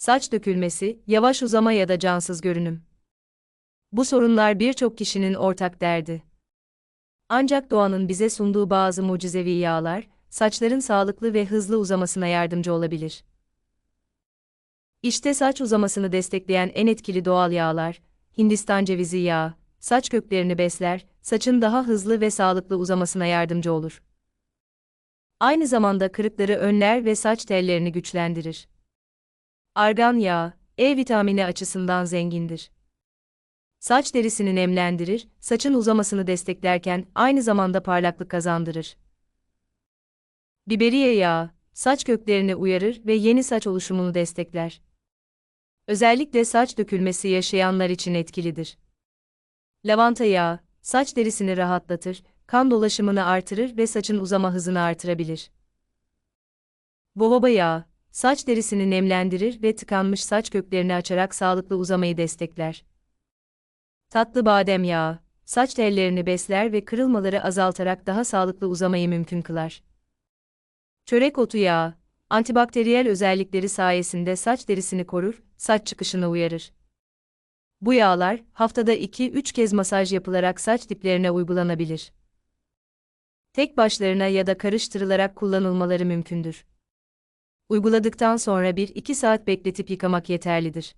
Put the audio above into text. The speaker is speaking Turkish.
Saç dökülmesi, yavaş uzama ya da cansız görünüm. Bu sorunlar birçok kişinin ortak derdi. Ancak doğanın bize sunduğu bazı mucizevi yağlar, saçların sağlıklı ve hızlı uzamasına yardımcı olabilir. İşte saç uzamasını destekleyen en etkili doğal yağlar, Hindistan cevizi yağı, saç köklerini besler, saçın daha hızlı ve sağlıklı uzamasına yardımcı olur. Aynı zamanda kırıkları önler ve saç tellerini güçlendirir. Argan yağı, E vitamini açısından zengindir. Saç derisini nemlendirir, saçın uzamasını desteklerken aynı zamanda parlaklık kazandırır. Biberiye yağı, saç köklerini uyarır ve yeni saç oluşumunu destekler. Özellikle saç dökülmesi yaşayanlar için etkilidir. Lavanta yağı, saç derisini rahatlatır, kan dolaşımını artırır ve saçın uzama hızını artırabilir. Boğaba yağı, saç derisini nemlendirir ve tıkanmış saç köklerini açarak sağlıklı uzamayı destekler. Tatlı badem yağı, saç tellerini besler ve kırılmaları azaltarak daha sağlıklı uzamayı mümkün kılar. Çörek otu yağı, antibakteriyel özellikleri sayesinde saç derisini korur, saç çıkışını uyarır. Bu yağlar, haftada 2-3 kez masaj yapılarak saç diplerine uygulanabilir. Tek başlarına ya da karıştırılarak kullanılmaları mümkündür. Uyguladıktan sonra 1-2 saat bekletip yıkamak yeterlidir.